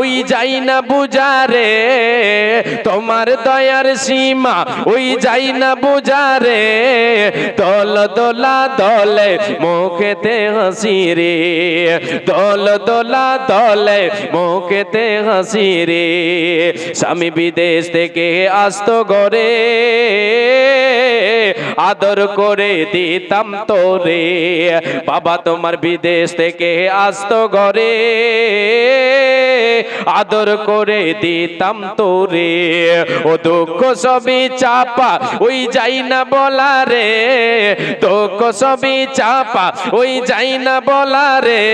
ওই যাই না বুঝারে তোমার দয়ার সীমা। ওই যাই না বুঝারে দল দোলা দলে মুখেতে হাসি রে দল দোলা দলে মুখেতে হাসি রে স্বামী বিদেশ থেকে আসতো ঘরে আদর করে দিতাম তোরে। বাবা তোমার বিদেশ থেকে আসতো ঘরে। আদর করে দিতাম তোরে। ও দুঃখ সবই চাপা, ওই যাই না বলা রে। দুঃখ সবই চাপা, ওই যাই না বলা রে।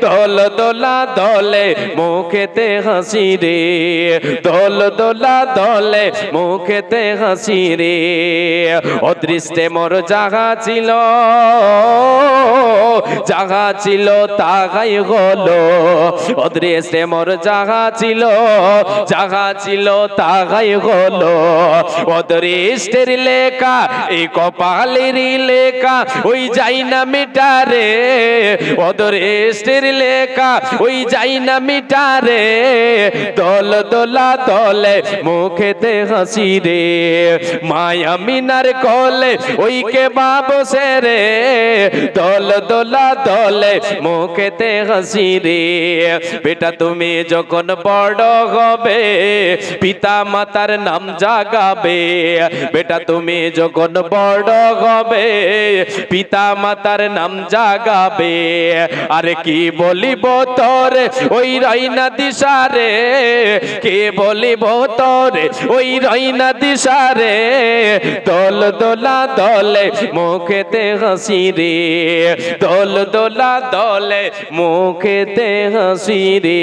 দল দোলা দলে মুখেতে হাসি রে। দল দোলা দলে মুখেতে হাসি রে। অদৃষ্টে মোর জাগা ছিল জাগা ছিল তাগাই হলো। অদৃষ্টে মোর জাগা ছিল জাগা ছিল, তাগাই হলো। অদৃষ্টের লেখা এই কপালের লেখা, ওই যাই না মিটারে। অদৃষ্টের লেখা, ওই যাই না মিটারে। দল দোলা দলে, মুখেতে হাসি রে। মায়া মিনার কলে, ওই কে বাবসে রে দল দোলা দলে, মুখেতে হাসি রে। বেটা তুমি যখন বড় হবে পিতা মাতার নাম জাগাবে। বেটা, তুমি যখন বড় হবে পিতা মাতার নাম জাগাবে। আরে কি বলিব তোর ওই রইনা দিশারে কে বলিব তোর ওই রইনা দিশারে দল দোলা দলে মুখেতে হাসি রে। দল দোলা দলে মুখেতে হাসি রে।